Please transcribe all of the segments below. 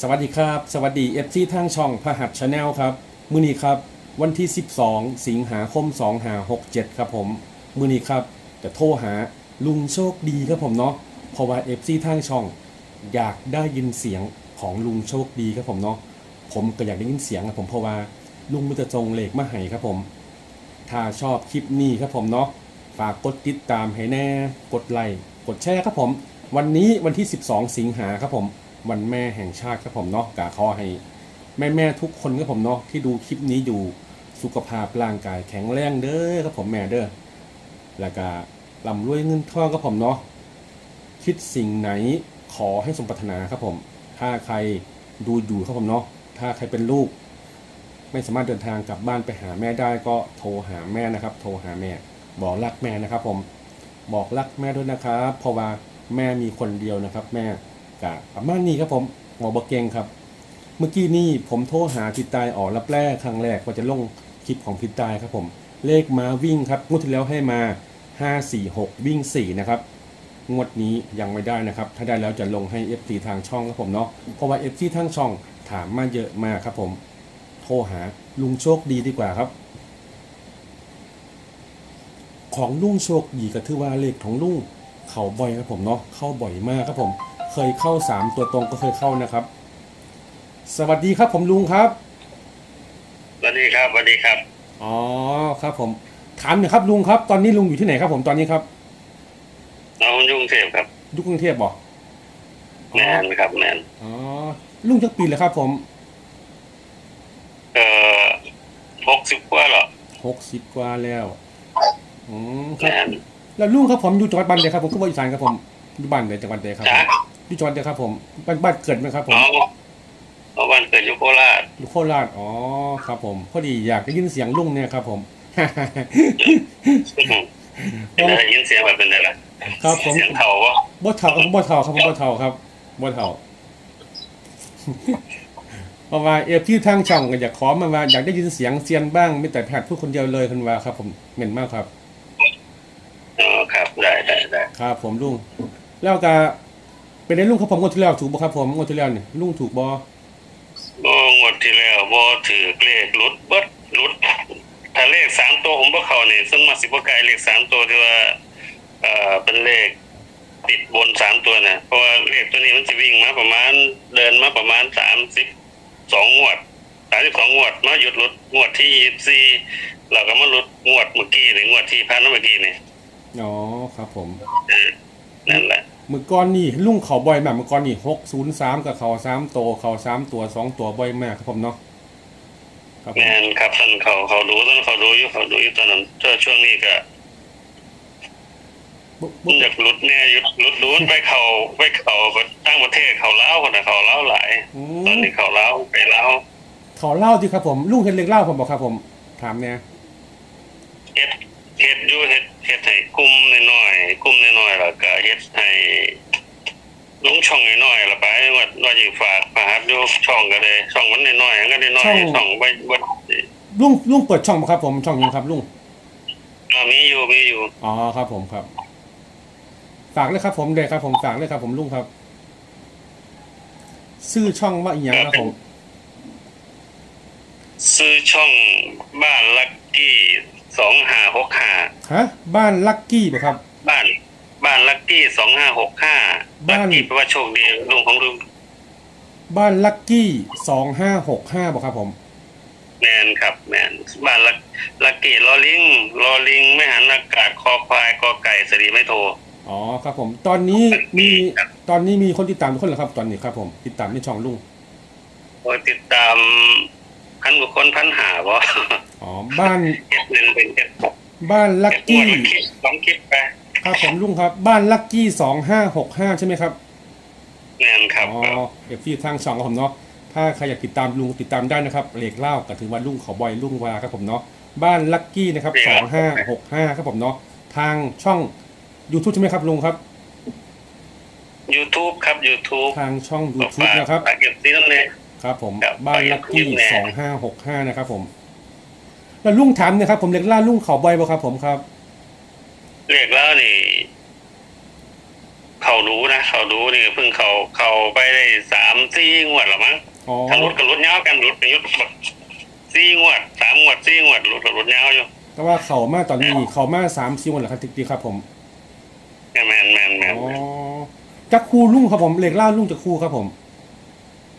สวัสดีครับ สวัสดีเอฟซีทางช่องพหัสชาแนลครับ มือนี้ครับ วันที่ 12 สิงหาคม2หา67 ครับผม มือนี้ครับจะโทรหาลุงโชคดีครับผมเนาะเพราะว่าเอฟซีทางช่อง อยากได้ยินเสียงของลุงโชคดีครับผมเนาะผมก็อยากได้ยินเสียงครับผมเพราะว่าลุงมันจะจงเลขมาให้ครับผม ถ้าชอบคลิปนี้ครับผมเนาะฝากกดติดตามให้แน่ กดไลค์กดแชร์ครับผม วันนี้วันที่ 12 สิงหาครับผม วันแม่แห่งชาติครับผมเนาะกาขอให้แม่แม่ทุกคนครับผมเนาะที่ดูคลิปนี้อยู่สุขภาพร่างกายแข็งแรงเด้อครับผมแม่เด้อแล้วก็ลำรวยเงินทองครับผมเนาะคิดสิ่งไหนขอให้สมปรารถนาครับผม ถ้าใครดูอยู่ครับผมเนาะถ้าใครเป็นลูก ไม่สามารถเดินทางกลับบ้านไปหาแม่ได้ก็โทรหาแม่นะครับ โทรหาแม่ บอกรักแม่นะครับ ผมบอกรักแม่ด้วยนะครับเพราะว่าแม่มีคนเดียวนะครับ แม่ กะประมาณนี้ครับผมหมอบเกงครับ เมื่อกี้นี่ผมโทรหาพิตายออกรับแรกครั้งแรกว่าจะลงคลิปของพิตายครับผม เลขมาวิ่งครับงวดที่แล้วให้มา 5 4 6 วิ่ง 4 นะครับ งวดนี้ยังไม่ได้นะครับ ถ้าได้แล้วจะลงให้ FC ทางช่องครับผมเนาะเพราะว่า FC ทางช่องถามมาเยอะมากครับผม โทรหาลุงโชคดีดีกว่าครับ ของลุงโชคดีก็ถือว่าเลขของลุงเขาบ่อยครับผมเนาะเข้าบ่อยมากครับผม เคยเข้าสามตัวตรงก็เคยเข้านะครับ สวัสดีครับผมลุงครับสวัสดีครับสวัสดีครับ อ๋อครับผมถามหน่อยครับลุงครับตอนนี้ลุงอยู่ที่ไหนครับผมตอนนี้ครับน้องยุ่งเทพครับอยู่กรุงเทพบ่แมนครับแมนอ๋อลุงจักปีเลยครับ ผม เอ่อหกสิบกว่าเหรอหกสิบกว่าแล้วอืมคแมรับนแล้วลุงครับผมอยู่จังหวัดบันเดครับผมขึ้นมาอีสานครับผมอยู่บ้านไหนจังหวัดใดครับผจ้า มอยู่จังหวัดใดครับผมบ้านบ้านเกิดไหมครับผมน้องน้องวันเกิดอยู่โคราชอยู่โคราชอ๋อครับ ผม พอดีอยากได้ยินเสียงลุงเนี่ยครับ ผมเป็นอะไรยินเสียงแบบเป็นอะไรครับผมเสียงเถ่าวะบ่เท่าครับบ่เท่าครับผมบ่เท่าครับบ่เท่าเพราะว่าเอฟที่ทางช่องก็อยากขอมาว่าอยากได้ยินเสียงเซียนบ้างไม่แต่แพทย์พูดคนเดียวเลยคุณว่าครับ ผมเหม็นมากครับอ๋อครับได้ได้ได้ครับ ผมลุงแล้วก็ เป็นได้ลุงครับผมงวดที่แล้วถูกบ่ครับผมงวดที่แล้วนี่ลุงถูกบ่โอ้งวดที่แล้วบ่ถือเลขรุดเบิดรุดถ้าเลขสามตัวผมบ่เข้านี่ซึ่งมาสิบ่ไกลเลขสามตัวที่ว่าเอ่อเป็นเลขติดบนสามตัวนะเพราะว่าเลขตัวนี้มันจะวิ่งมาประมาณเดินมาประมาณสามสิบสองงวดสามสิบสองงวดมาหยุดรุดงวดที่ยี่สี่เราก็มารุดงวดเมื่อกี้หรืองวดที่พันเมื่อกี้นี่อ๋อครับผมเออนั่นแหละ มือก้อนนี่ลุงเขาบ่อยมากมือก้อนนี่603กับเขา3ตัวเขา3ตัวสองตัวบ่อยมากครับผมเนาะครับผแมมนครับท่านเขาเขาดูตอนนนเขาดูอยู่เขาดูอยู่ตอนนั้นถ้าช่วงนี้ก็บ่มันบ่อยากหลุดเนี่ยหยุดหลุดดูนไปเขาไปเขาตั้งประเทศเขาเล้าวคนนะเขาเล้าวหลายอืตอนมนี้เขาเล้าวไปเล้าวขอเล่าดิครับผมลุงเห็นเล็กเล่าผมบอกครับผม ถามเนี่ยเฮ็ด เฮ็ดอยู่เฮ็ดเฮ็ดให้กลุ่มน้อยๆกลุ่มน้อยๆแล้วก็เฮ็ดให้ลงช่องน้อยๆแล้วไปว่าว่าสิฝากฝากอยู่ช่องก็ได้ช่องมันน้อยๆก็ได้น้อยช่องไปบ่ลุงลุงเปิดช่องบ่ครับ ผมช่องยังครับลุงอ่ามีอยู่มีอยู่อ๋อครับ ผมครับ ฝากเลยครับ ผมเด็กครับ ผมฝากเลยครับ ผมลุงครับชื่อช่องว่าอีหยังครับผมซื้อช่องบ้านลักกี้ 2565ฮะบ้านลักกี้ป่ะครับ บ้าน บ้านลักกี้สองห้าหกห้าบ้านลักกี้แปลว่าโชคดีลุงของลุงบ้านลักกี้สองห้าหกห้าป่ะครับผม แมนครับแมนบ้านลักลักกี้ลอลิงลอลิงไม่หันอากาศคอควายกอไก่สรีไม่โทรอ๋อครับผม ตอนนี้มีตอนนี้มีคนติดตามทุกคนเหรอครับ ตอนนี้ครับผมติดตามในช่องลุง โอ้ยติดตาม พันกว่าคนพันหาบ่อ๋อบ้านเก็บเงินเป็นเก็บบ้านลักเก็บงวกี้ดละคลิปสองคลิปไปครับผมลุงครับ บ้านลักกี้สองห้าหกห้าใช่ไหมครับ แมนครับอ๋อเอฟซีทางช่องครับผมเนาะถ้าใครอยากติดตามลุงติดตามได้นะครับเหล็กเล่าก็ถือว่าลุงเขาบอยลุงวาครับผมเนาะบ้านลักกี้นะครับสองห้าหกห้าครับผมเนาะทางช่อง YouTube ใช่ไหมครับลุงครับ ยูทูบครับยูทูบทางช่อง YouTube นะครับฝากเก็บซีนั่นเลย ครับผมครับบ้านลักกี้ไปกับสลุองงแน่ห้าหกห้านะครับผม แล้วลุงถามนะครับ ผมเหล็กล่าลุงเขาบอยบ่ครับ ผมครับ เรียกแล้วนี่พเขารู้นะเขารู้นี่เพิ่งเขาเขาไปได้สามสี่งวดหรอมั้งอ๋อถ้ารุดกับรุดเงาวกันรุดเป็นยุดแบบสี่งวดสามงวดสี่งวดรุดกับรุดเงาวอยู่แต่ว่าเขามาตอนนี้เขามาสามซิวันเหรอครับดีครับผมแมนแมนแมนแมนอ๋อจักคูลุ่งครับผมเหล็กล่าลุ่งจักคูครับผม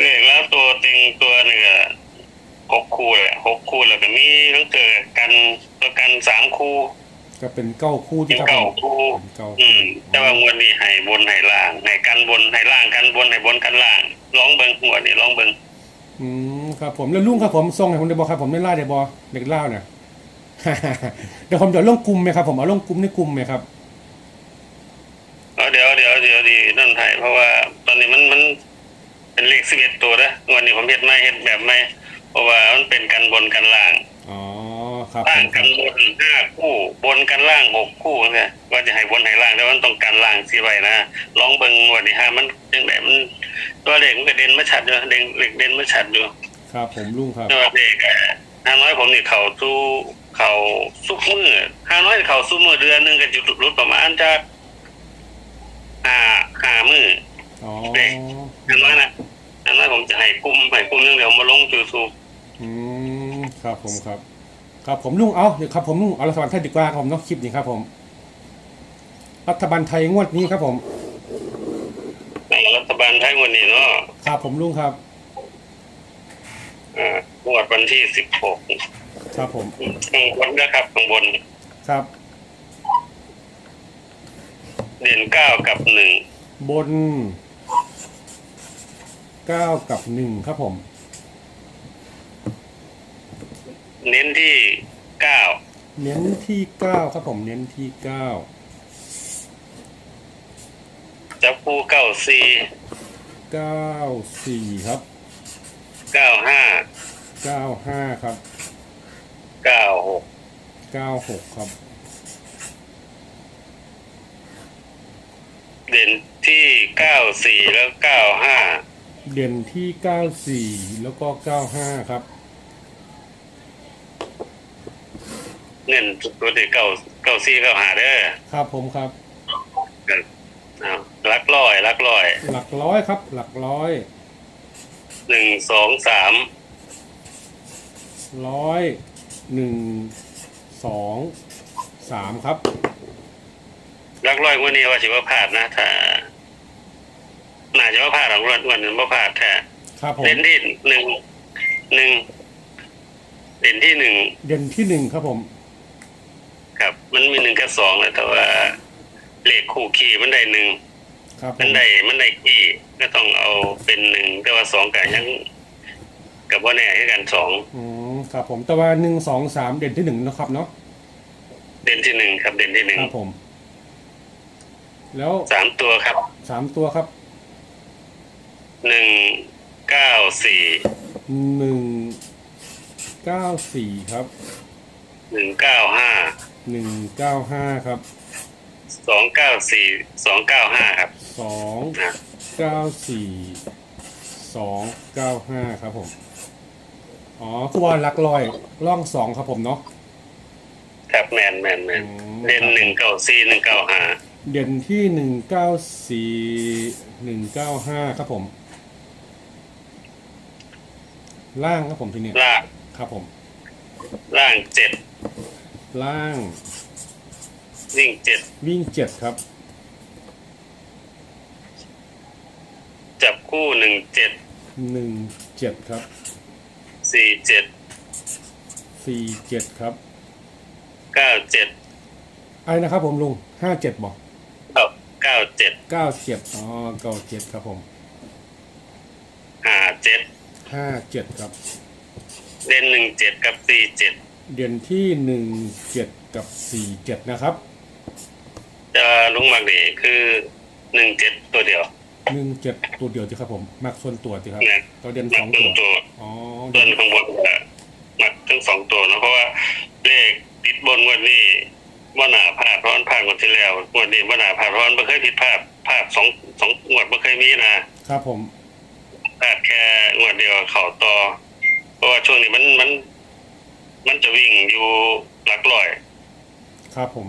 เลขแล้วตัวจริงตัวหนึ่งอะหกคู่เลยหก คู่แล้วก็มีต้องเจอกันตัวกันสามคู่ก็เป็นเก้าคู่เป็ที่นครับผเก้ามคู่เป็นเก้าอืมแต่ว่างวดนี้ให้บนให้ล่างให้กันบนให้ล่างกันบนให้บนกันล่างร้องเบิงงวดนี้ร้องเบิงอืมครับผมแล้วลุ่งครับผมทรงให้ผมได้บอครับผมไม่ล่าได้บอเหล็กล่าเนี่ยเดี๋ยวผมเดี๋ยวลงกลุ่มไหมครับผมเอาลงกลุ่มในกลุ่มไหมครับเอาเดี๋ยวเดี๋ยวเดี๋ยวดีนั่นไทยเพราะว่าตอนนี้มันมันเป็นเลขสิบเอ็ดตัวนะงวันนี้ผมเฮ็ดไม่เฮ็ดแบบไม่ เพราะว่ามันเป็นกันบนกันล่างอ๋อครับผล่างมคกัรับนบนห้าคู่บนกันล่างหกคู่เนี่ยว่าจะให้บนให้ล่างแต่ว่ามันต้องกันล่างสิไว้นะลองเบิ่งงวันนี้ฮะมันยังไงมันตัวเลขมันก็เด่นมาชัดอยู่เด่นเลขเด่นมาชัดอยู่ครับผมลุงครับแต่ว่าเลขอะห้าน้อยผมนี่เขาสู้เขาซุกมือห้าน้อยเขาสู้มือเดือนหนึงก็จุดรุดประมาณจะห้าห้ามืออ๋อเด็กห้าน้อยนะห้าน้อยผมจะให้กลุ่มให้กลุ่มหนึงเดี๋ยวมาลงยูทูบ อืมครับผมครับ ครับผมลุงเอาเดี๋ยวครับผมลุงเอารัฐบาลไทยดีกว่าครับผมเนาะคลิปนี้ครับผม รัฐบาลไทยงวดนี้ครับผม รัฐบาลไทยวันนี้เนาะครับผมลุงครับ อ่างวดวันที่สิบหกครับผม ข้างบนนะครับข้างบน ครับ เด่นเก้ากับหนึ่งบนเก้ากับหนึ่งครับผม เน้นที่เก้าเน้นที่เก้าครับผมเน้นที่เก้าจับคู่เก้าสี่เก้าสี่ครับเก้าห้าเก้าห้าครับเก้าหกเก้าหกครับ เด่นที่เก้าสี่แล้วเก้าห้าเด่นที่เก้าสี่แล้วก็เก้าห้าครับ เน้นตัวที่เก้าเก้าสี่เก้าห้าเด้อครับผมครับเอาลักร้อยลักร้อยหลักร้อยครับ หลักร้อย หนึ่งสองสามร้อยหนึ่งสองสามครับ ลักร้อยงวันนี้ว่าสิว่าพลาดนะถ้าน่าจะว่าพลาดหรอกงวันวันนึงว่าพลาดแท้ครับผมเด่นที่หนึ่งหนึ่งเด่นที่หนึ่งเด่นที่หนึ่งครับผม ครับ มันมีหนึ่งกับสองเลยแต่ว่าเลขคู่ขี่มันได้หนึ่งครับผมันมได้มันได้ขี่ก็ต้องเอาเป็นหนึ่งแต่ว่าสองกับยังกับว่าแน่ให้กันสองอืมครับผมแต่ว่าหนึ่งสองสามเด่นที่หนึ่งนะครับเนาะเด่นที่หนึ่งครับ เด่นที่หนึ่งครับผม แล้วสามตัวครับสามตัวครับหนึ่งเก้าสี่หนึ่งเก้าสี่ครับ หนึ่งเก้าห้าหนึ่งเก้าห้าครับสองเก้าสี่สองเก้าห้าครับสองนะเก้าสี่สองเก้าห้าครับผมอ๋อคือว่าหลักลอยล่องสองครับผมเนาะครับแมนแมนแมนอืมเด่นหนึ่งเก้าสี่หนึ่งเก้าห้าเด่นที่หนึ่งเก้าสี่หนึ่งเก้าห้าครับผม ล่างครับผมทีนี้ล่างครับผม ล่างเจ็ด ล่างวิ่งเจ็ดวิ่งเจ็ดครับ จับคู่หนึ่งเจ็ดหนึ่งเจ็ดครับสี่เจ็ดสี่เจ็ดครับเก้าเจ็ดไอ้นะครับผมลุงห้าเจ็ดบอกเก้าเก้าเจ็ดเก้าเจ็ดอ๋อเก้าเจ็ดครับผมห้าเจ็ดห้าเจ็ดครับเด่นหนึ่งเจ็ดกับสี่เจ็ด เด่นที่หนึ่งเจ็ดกับสี่เจ็ดนะครับจะลุงมักดีคือหนึ่งเจ็ดตัวเดียวหนึ่งเจ็ดตัวเดียวสิครับผมมักส่วนตัวสิครับเนี่ยตัวเด่นมัสกองตัตัววตัวอ๋อส่วนข้างบนก็มักทั้งสองตัวเนอะเพราะว่าเลขติดบนงวันนี้ว่าหนาพลาดเพราะมันพลาดงวดที่แล้วงวดนี้ว่าหนาพลาดเพราะมันไม่เคยผิดพลาดพลาดสองสองงวดไม่เคยมีนะครับผม พลาดแค่งวดเดียวเข่าต่อเพราะว่าช่วงนี้มันมัน มันจะวิ่งอยู่หลักร้อย ครับผม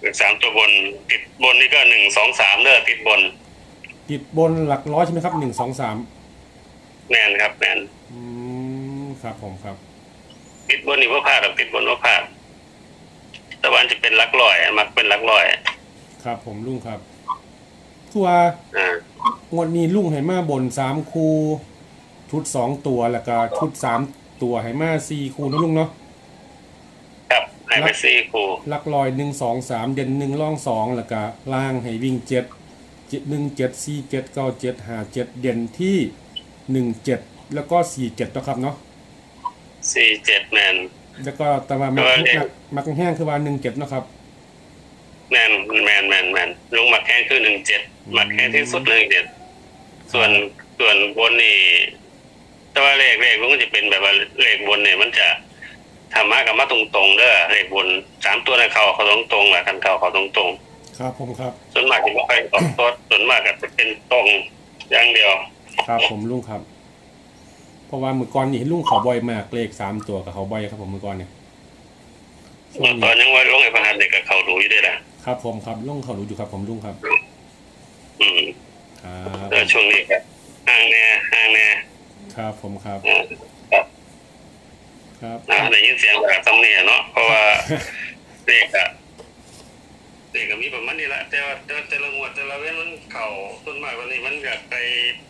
เลขสามตัวบน ติดบนนี่ก็หนึ่งสองสามเด้อติดบน ติดบนหลักร้อยใช่ไหมครับหนึ่งสองสามแน่นครับแน่นอืมครับผมครับ ติดบนนี่ว่าพลาดหรอกติดบนว่าพลาดแต่วันจะเป็นหลักร้อย มักเป็นหลักร้อย ครับ ผมลุงครับทัวอ่างวดนี้ลุงให้มาบนสามคูชุดสองตัวแล้วก็ชุดสาม ตัวให้มาสี่คูนะลุงเนาะครับให้ไปสี่ครูหลักลอยหนึ่งสองสามเด่นหนึ่งล่องสองแล้วก็ล่างให้วิ่งเจ็ดเจ็ดหนึ่งเจ็ดสี่เจ็ดเก้าเจ็ดห้าเจ็ดเด่นที่หนึ่งเจ็ดแล้วก็สี่เจ็ดนะครับเนาะสี่เจ็ดแมนแล้วก็แต่ว่ามักเออเนี่ยมักมักแห้งคือว่าหนึ่งเจ็ดนาะครับแมนแมนแมนแมนลุงหมักแข้งคือหนึ่งเจ็ดหมักแข้งที่สุดหนึ่งเจ็ดส่วนส่วนบนนี่ แต่ว่าเลขเลขลุงก็จะเป็นแบบว่าเลขบนเนี่ย มันจะธรรมะกับมาตรงๆเด้อเลขบนสามตัวในเขาเขาตรงๆแหละคันเขาเขาตรงครับผมครับ ๆส่วนมากจะไม่ค่อยออกตัวส่วนมากก็จะเป็นตรงอย่างเดียว ครับผมลุงครับ เพราะว่ามือก่อนนี่ลุงเขาบ่อยมากเลขสามตัวกับเขาบ่อยครับผมมือก่อนเนี่ยช่วงตอนนี้ยังว่าลงไอ้พหัสเด็กกับเขาดูอยู่ด้วยนะครับผมครับลุงเขารู้อยู่ครับผมลุงครับอืมครับแต่ช่วงนี้ก็ห่างแน่ห่างแน่ ครับผมครับอ่าครับครับอ่าได้ยินเสียงแบบสำเนียงเนาะเพราะว่าเด็กอะเด็กก็มีประมาณนี้แหละแต่ว่าแต่ว่าแต่ละงวดแต่ละเว้นมันเข่าต้นมากวันนี้มันก็ไป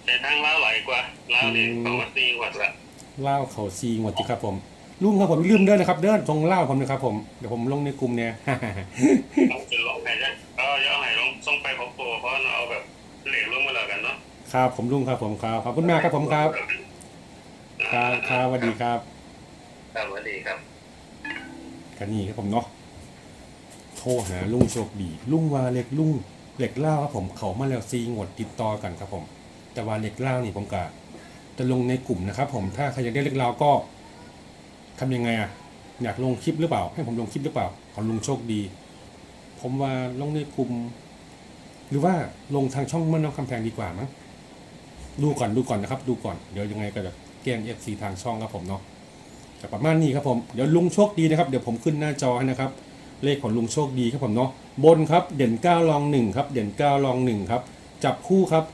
ไปทางล้าวไหลกว่าล้าวนี่เขาวัดดีกว่าละเล่าเขาซีงวดจิครับผมลุงครับผมลืมเด้อนะครับ เด้อทรงเล่าผมนะครับผมเดี๋ยวผมลงในกลุ่มเนี่ยต้องเป็นลงให้ได้ก็ย่อให้ลงส่งไปพบโปรเพราะเอาแบบเหล็กลงมาแล้วกันเนาะครับผมลุงครับผมครับขอบคุณมากครับผมครับ ครับครับสวัสดีครับครับสวัสดีครับกันนี่ครับผมเนาะโทรหาลุงโชคดีลุงว่าเล็กลุงเหล็กเล่าครับผมเขามาแล้วซีงวดติดต่อกันครับผม แต่ว่าเหล็กเล่านี่ผมกะจะลงในกลุ่มนะครับ ผมถ้าใครอยากได้เหล็กเล่าก็ทำยังไงอะอยากลงคลิปหรือเปล่า ให้ผมลงคลิปหรือเปล่าขอลุงโชคดี ผมว่าลงในกลุ่ม หรือว่าลงทางช่องมันน้องคำแพงดีกว่ามั้งดูก่อนดูก่อนนะครับ ดูก่อนเดี๋ยวยังไงก็จะ แกล้งเอฟซีทางช่องครับผมเนาะแต่ประมาณนี้ครับผมเดี๋ยวลุงโชคดีนะครับเดี๋ยวผมขึ้นหน้าจอให้นะครับเลขของลุงโชคดีครับผมเนาะบนครับเด่น9รอง 1 ครับ เด่น9รอง 1 ครับ จับคู่ครับ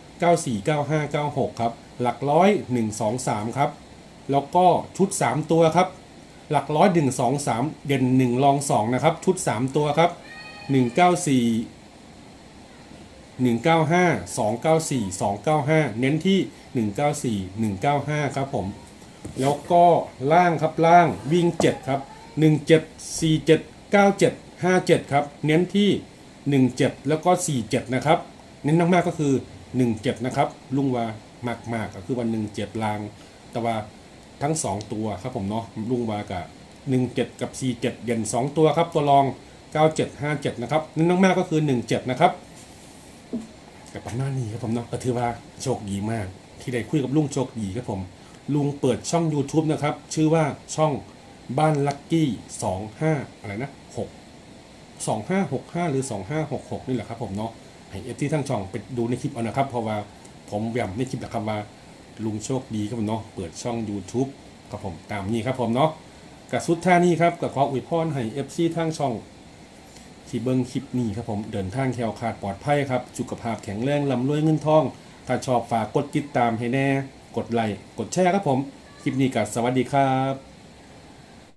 949596 ครับ หลักร้อย 1 2 3 ครับ แล้วก็ชุด 3 ตัวครับ หลักร้อย 1 2 3 เด่น1รอง 2 นะครับ ชุด 3 ตัวครับ 194 195 294 295 เน้นที่ 194 195 ครับผม แล้วก็ล่างครับล่างวิ่ง 7 ครับ 17 47 97 57 ครับ เน้นที่ 17 แล้วก็ 47 นะครับ เน้นมากๆก็คือ 17 นะครับ ลุงว่ามากๆก็คือวัน 17 ลาง แต่ว่าทั้ง 2 ตัวครับผมเนาะลุงว่ากับ17 กับ 47 เด่น 2 ตัวครับ ตัวรอง 97 57 นะครับ เน้นมากๆก็คือ 17 นะครับ แต่ประมาณนี้ครับผมเนาะก็ถือว่าโชคดีมาก ที่ได้คุยกับลุงโชคดีครับผม ลุงเปิดช่อง YouTube นะครับ ชื่อว่าช่องบ้านลักกี้สองห้าอะไรนะหกสองห้าหกห้าหรือสองห้าหกหกนี่แหละครับผมเนาะให้เอฟที่ทั้งช่องไปดูในคลิปเอานะครับเพราะว่าผมแย้ำในคลิปนะครับว่าลุงโชคดีครับผมเนาะเปิดช่อง YouTube ครับผมตามนี้ครับผมเนาะกับสุดท่านี้ครับกับขออวยพรให้เอฟซีทั้งช่อง ที่เบิ้งคลิปนี้ครับผมเดินทางแถวขาดปลอดภัยครับสุขภาพแข็งแรงลำรวยเงินทอง ถ้าชอบฝากกดติดตามให้แน่ กดไลค์กดแชร์ครับผม คลิปนี้ก็สวัสดีครับ